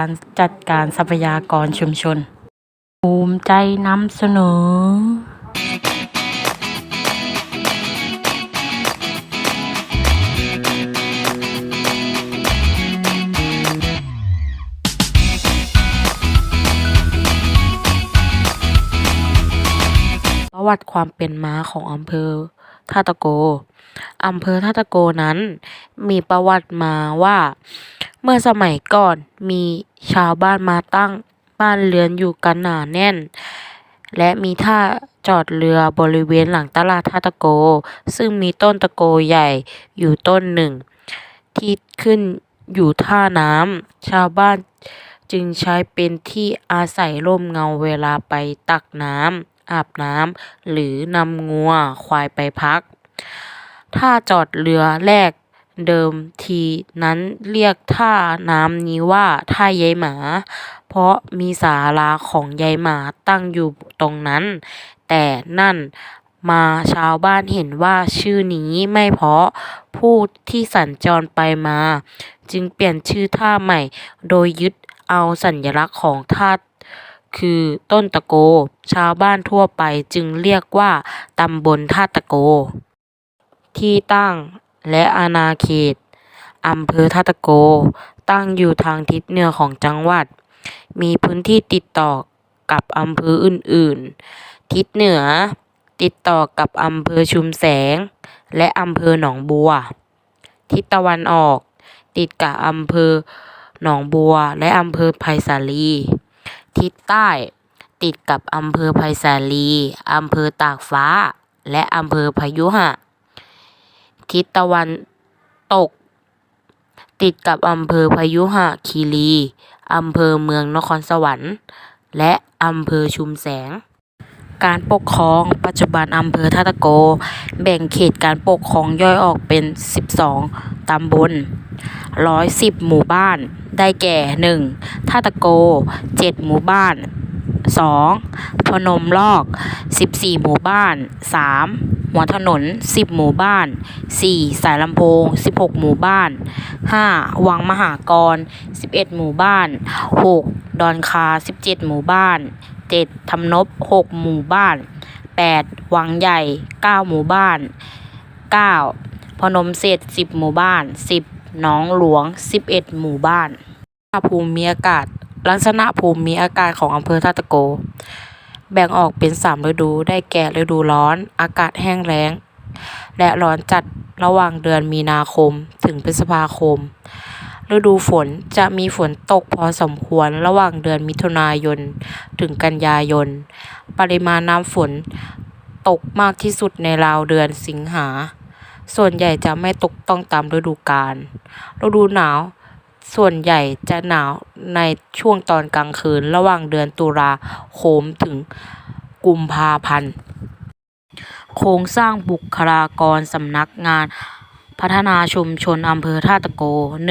การจัดการทรัพยากรชุมชน ภูมิใจนำเสนอ ประวัติความเป็นมาของอำเภอ ท่าตะโก อำเภอท่าตะโกนั้น มีประวัติมาว่า เมื่อสมัยก่อนมีชาวบ้านมาตั้งบ้านเรือนอยู่กันหนาแน่น และมีท่าจอดเรือบริเวณหลังตลาดท่าตะโก ซึ่งมีต้นตะโกใหญ่อยู่ต้นหนึ่ง ที่ขึ้นอยู่ท่าน้ำชาวบ้านจึงใช้เป็นที่อาศัยร่มเงาเวลาไปตักน้ำ อาบน้ำหรือนำงัวควายไปพัก ท่าจอดเรือแรกเดิมทีนั้นเรียกท่าน้ำนี้ว่าท่ายายหมา เพราะมีศาลาของยายหมาตั้งอยู่ตรงนั้น แต่นั่นมาชาวบ้านเห็นว่าชื่อนี้ไม่เพราะผู้ที่สัญจรไปมา จึงเปลี่ยนชื่อท่าใหม่ โดยยึดเอาสัญลักษณ์ของท่าคือต้นตะโก ชาวบ้านทั่วไปจึงเรียกว่าตำบลท่าตะโก ที่ตั้งและอาณาเขตอำเภอท่าตะโก ตั้งอยู่ทางทิศเหนือของจังหวัด มีพื้นที่ติดต่อกับอำเภออื่น ๆ ทิศเหนือติดต่อกับอำเภอชุมแสง และอำเภอหนองบัว ทิศตะวันออก ติดกับอำเภอหนองบัว และอำเภอไผ่สาลี ทิศใต้ ติดกับอำเภอไผ่สาลี อำเภอตากฟ้า และอำเภอพยุหะ ทิศตะวันตก ติดกับอำเภอพยุหะคีรี อำเภอเมืองนครสวรรค์ และอำเภอชุมแสง การปกครองปัจจุบันอำเภอท่าตะโก แบ่งเขตการปกครองย่อยออกเป็น 12 ตำบล 110 หมู่บ้าน ได้แก่ 1. ท่าตะโก 7 หมู่บ้าน 2. พนมลอก 14 หมู่บ้าน 3. หัวถนน 10 หมู่บ้าน 4. สายลำโพง 16 หมู่บ้าน 5. วังมหากร 11 หมู่บ้าน 6. ดอนคา 17 หมู่บ้าน 7. ทำนบ 6 หมู่บ้าน 8. วังใหญ่ 9 หมู่บ้าน 9. พนมเสร็จ10 หมู่บ้าน 10. หนองหลวง 11 หมู่บ้านภูมิอากาศ ลักษณะภูมิอากาศของอำเภอท่าตะโก แบ่งออกเป็น3ฤดูได้แก่ฤดูร้อน อากาศแห้งแล้ง และร้อนจัดระหว่างเดือนมีนาคม ถึงพฤษภาคม ฤดูฝนจะมีฝนตกพอสมควรระหว่างเดือนมิถุนายน ถึงกันยายน ปริมาณน้ำฝนตกมากที่สุดในราวเดือนสิงหา ส่วนใหญ่จะไม่ตกต้องตามฤดูกาล ฤดูหนาว ส่วนใหญ่จะหนาวในช่วงตอนกลางคืนระหว่างเดือนตุลาคมถึงกุมภาพันธ์ โครงสร้างบุคลากรสำนักงานพัฒนาชุมชนอำเภอท่าตะโก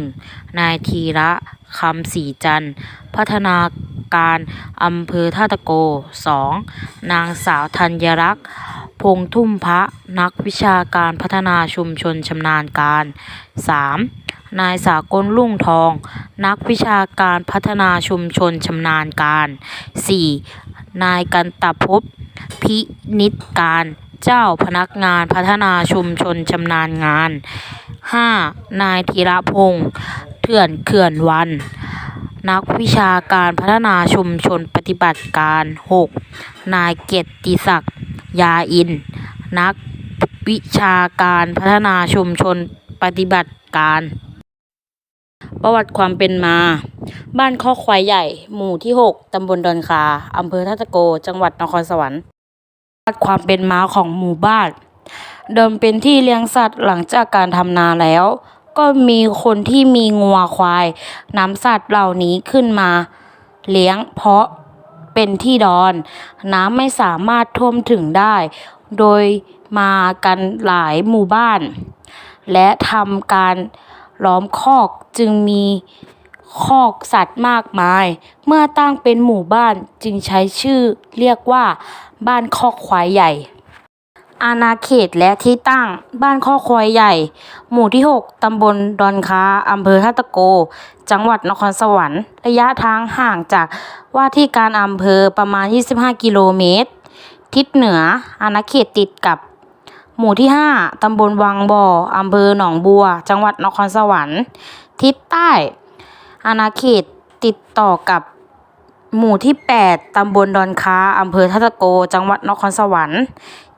1. นายธีระคำศรีจันทร์ พัฒนาการอำเภอท่าตะโก 2. นางสาวธัญรักษ์ พงทุ่มพระ นักวิชาการพัฒนาชุมชนชำนาญการ 3. นายสากลรุ่งทอง นักวิชาการพัฒนาชุมชนชำนาญการ 4. นายกันตภพพินิจการ เจ้าพนักงานพัฒนาชุมชนชำนาญงาน 5. นายธีรพงษ์เถื่อนเขื่อนวัน นักวิชาการพัฒนาชุมชนปฏิบัติการ 6. นายเกียรติศักดิ์ยาอิน นักวิชาการพัฒนาชุมชนปฏิบัติการ ประวัติความเป็นมา บ้านข้อควายใหญ่ หมู่ที่ 6 ตำบลดอนคา อำเภอท่าตะโก จังหวัดนครสวรรค์ประวัติความเป็นมาของหมู่บ้าน เดิมเป็นที่เลี้ยงสัตว์หลังจากการทำนาแล้ว ก็มีคนที่มีงัวควายนำสัตว์เหล่านี้ขึ้นมา เลี้ยงเพราะเป็นที่ดอน น้ำไม่สามารถท่วมถึงได้ โดยมากันหลายหมู่บ้าน และทำการ ล้อมคอกจึงมีคอกสัตว์มากมาย เมื่อตั้งเป็นหมู่บ้านจึงใช้ชื่อเรียกว่า บ้านคอกควายใหญ่ อาณาเขตและที่ตั้งบ้านข้อควายใหญ่ หมู่ที่ 6 ตำบลดอนค้าอำเภอท่าตะโก จังหวัดนครสวรรค์ ระยะทางห่างจากว่าที่การอำเภอประมาณ 25 กิโลเมตร ทิศเหนืออาณาเขตติดกับ หมู่ที่ 5 ตำบลวังบ่อ อำเภอหนองบัว จังหวัดนครสวรรค์ ทิศใต้ อาณาเขตติดต่อกับหมู่ที่ 8 ตำบลดอนค้า อำเภอท่าตะโก จังหวัดนครสวรรค์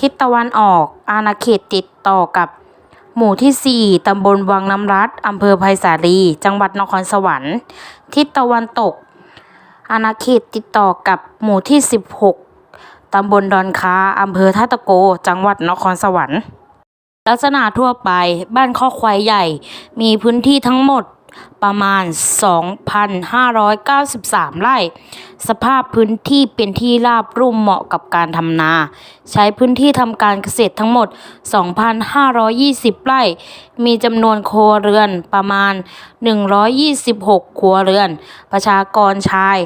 ทิศตะวันออก อาณาเขตติดต่อกับ หมู่ที่ 4 ตำบลวังน้ำรัด อำเภอไผ่สาลี จังหวัดนครสวรรค์ ทิศตะวันตก อาณาเขตติดต่อกับหมู่ที่ 16 ตำบลดอนค้าอำเภอท่าตะโก จังหวัดนครสวรรค์ ลักษณะทั่วไปบ้านข้อควายใหญ่ มีพื้นที่ทั้งหมดประมาณ 2,593 ไร่ สภาพพื้นที่เป็นที่ราบรุ่มเหมาะกับการทำนา ใช้พื้นที่ทำการเกษตรทั้งหมด 2,520 ไร่ มีจำนวนครัวเรือนประมาณ 126 ครัวเรือน ประชากรชาย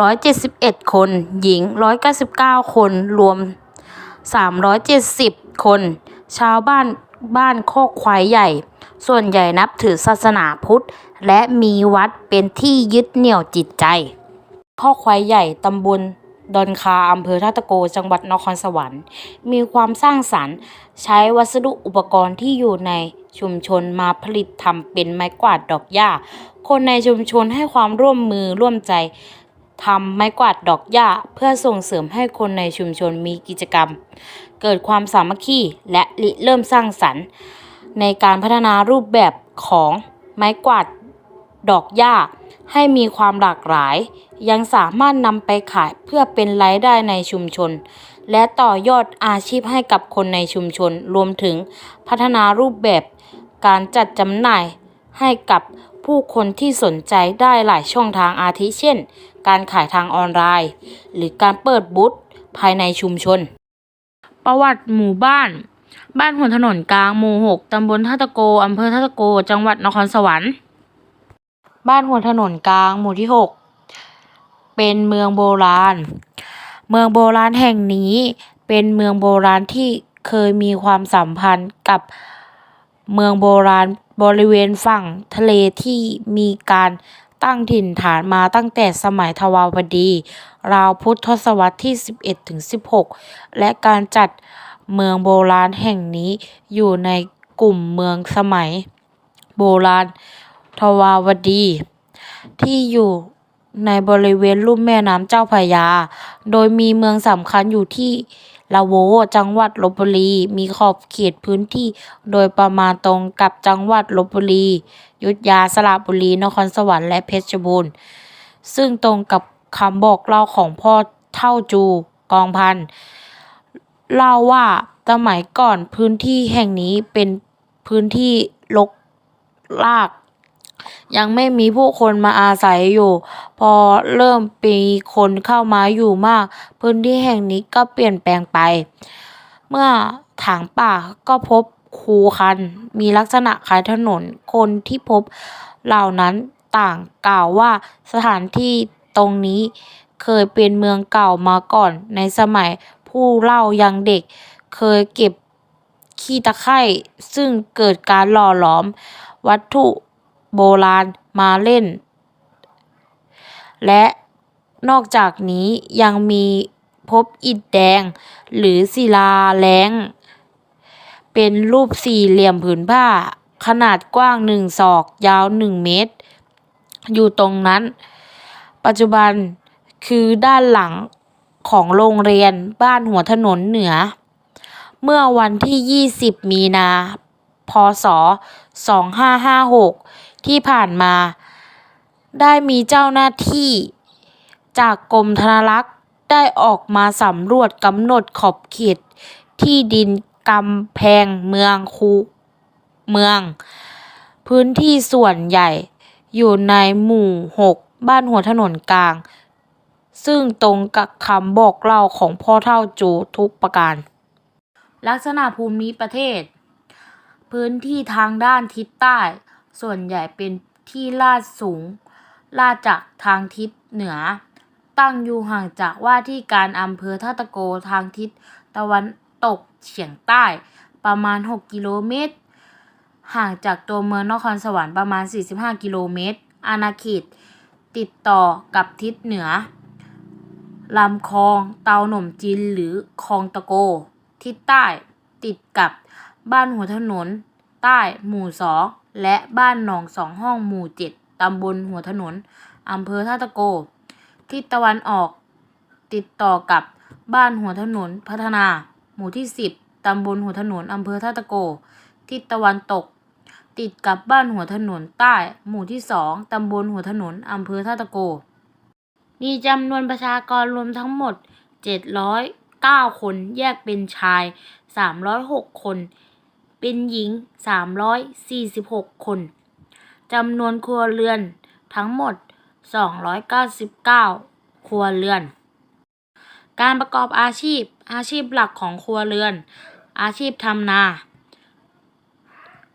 171 คน หญิง 199 คน รวม 370 คน ชาวบ้านบ้านโคกควายใหญ่ ส่วนใหญ่นับถือศาสนาพุทธ และมีวัดเป็นที่ยึดเหนี่ยวจิตใจข้อควายใหญ่ตำบลดอนคาอำเภอท่าตะโก จังหวัดนครสวรรค์ มีความสร้างสรรค์ ใช้วัสดุอุปกรณ์ที่อยู่ในชุมชนมาผลิตทำเป็นไม้กวาดดอกหญ้า คนในชุมชนให้ความร่วมมือร่วมใจ ทำไม้กวาดดอกหญ้าเพื่อส่งเสริมให้คนในชุมชนมีกิจกรรม เกิดความสามัคคีและริเริ่มสร้างสรรค์ ในการพัฒนารูปแบบของไม้กวาดดอกหญ้าให้มีความหลากหลาย ยังสามารถนำไปขายเพื่อเป็นรายได้ในชุมชน และต่อยอดอาชีพให้กับคนในชุมชน รวมถึงพัฒนารูปแบบการจัดจำหน่ายให้กับผู้คนที่สนใจได้หลายช่องทางอาทิเช่น การขายทางออนไลน์ หรือการเปิดบูธภายในชุมชน ประวัติหมู่บ้าน บ้านหัวถนนกลางหมู่หกตำบลท่าตะโกอำเภอท่าตะโก จังหวัดนครสวรรค์ บ้านหัวถนนกลางหมู่ที่หกเป็นเมืองโบราณ เมืองโบราณแห่งนี้เป็นเมืองโบราณที่เคยมีความสัมพันธ์กับเมืองโบราณบริเวณฝั่งทะเลที่มีการ ตั้งถิ่นฐานมาตั้งแต่สมัยทวารวดี ราวพุทธศตวรรษที่ 11-16 และการจัดเมืองโบราณแห่งนี้อยู่ในกลุ่มเมืองสมัย โบราณทวารวดี ที่อยู่ในบริเวณลุ่มแม่น้ำเจ้าพระยา โดยมีเมืองสำคัญอยู่ที่ละโว จังหวัดลบบุรี มีขอบเขตพื้นที่ โดยประมาณตรงกับจังหวัดลบบุรี ยุธยาสระบุรีนครสวรรค์และเพชรบูรณ์ ซึ่งตรงกับคำบอกเล่าของพ่อเท่าจูกองพันเล่าว่าสมัยก่อนพื้นที่แห่งนี้เป็นพื้นที่รกราก ยังไม่มีผู้คนมาอาศัยอยู่ พอเริ่มมีคนเข้ามาอยู่มาก พื้นที่แห่งนี้ก็เปลี่ยนแปลงไป เมื่อถางป่าก็พบ คูคัน มีลักษณะคล้ายถนน คนที่พบเหล่านั้นต่างกล่าวว่าสถานที่ตรงนี้เคยเป็นเมืองเก่ามาก่อนในสมัยผู้เล่ายังเด็ก เคยเก็บขี้ตะไคร่ซึ่งเกิดการหล่อหลอม วัตถุโบราณมาเล่น และนอกจากนี้ยังมีพบอิฐแดงหรือศิลาแล้ง เป็นรูปสี่เหลี่ยมผืนผ้า ขนาดกว้างหนึ่งศอก ยาวหนึ่งเมตร อยู่ตรงนั้น ปัจจุบันคือด้านหลังของโรงเรียนบ้านหัวถนนเหนือ เมื่อวันที่ 20 มีนา พศ 2556 ที่ผ่านมา ได้มีเจ้าหน้าที่ จากกรมธนรักษ์ได้ออกมาสำรวจกำหนดขอบเขตที่ดิน กำแพงเมืองคูเมือง พื้นที่ส่วนใหญ่อยู่ในหมู่6บ้านหัวถนนกลาง ซึ่งตรงกับคำบอกเล่าของพ่อเท่าจูทุกประการ ลักษณะภูมิประเทศ พื้นที่ทางด้านทิศใต้ ส่วนใหญ่เป็นที่ลาดสูง ลาดจากทางทิศเหนือ ตั้งอยู่ห่างจากว่าที่การอำเภอท่าตะโกทางทิศตะวัน ตกเฉียงใต้ ประมาณ 6 กิโลเมตร ห่างจากตัวเมืองนครสวรรค์ประมาณ 45 กิโลเมตร อาณาเขตติดต่อกับทิศเหนือลำคลองเตาหน่มจินหรือคลองตะโก ทิศใต้ติดกับบ้านหัวถนน ใต้หมู่สองและบ้านหนองสองห้องหมู่เจ็ดตำบลหัวถนนอำเภอท่าตะโก ทิศตะวันออก ติดต่อกับบ้านหัวถนนพัฒนา มู่ที่สิบตำบลหัวถนน อำเภอท่าตะโก ทิศตะวันตก ติดกับบ้านหัวถนนใต้ หมู่ที่สองตำบลหัวถนน อำเภอท่าตะโก มีจำนวนประชากรรวมทั้งหมด 709 คน แยกเป็นชาย 306 คน เป็นหญิง 346 คน จำนวนครัวเรือนทั้งหมด 299 ครัวเรือน การประกอบอาชีพ อาชีพหลักของครัวเรือน อาชีพทำนา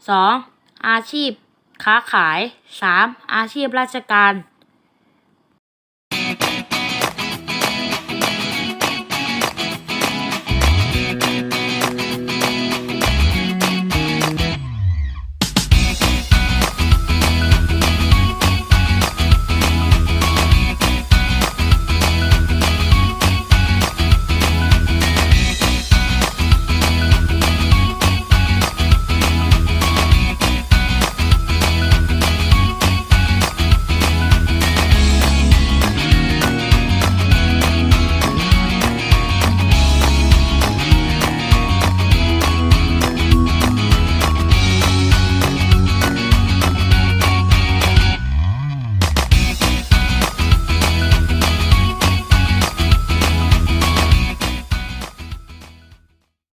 2. อาชีพค้าขาย 3. อาชีพราชการ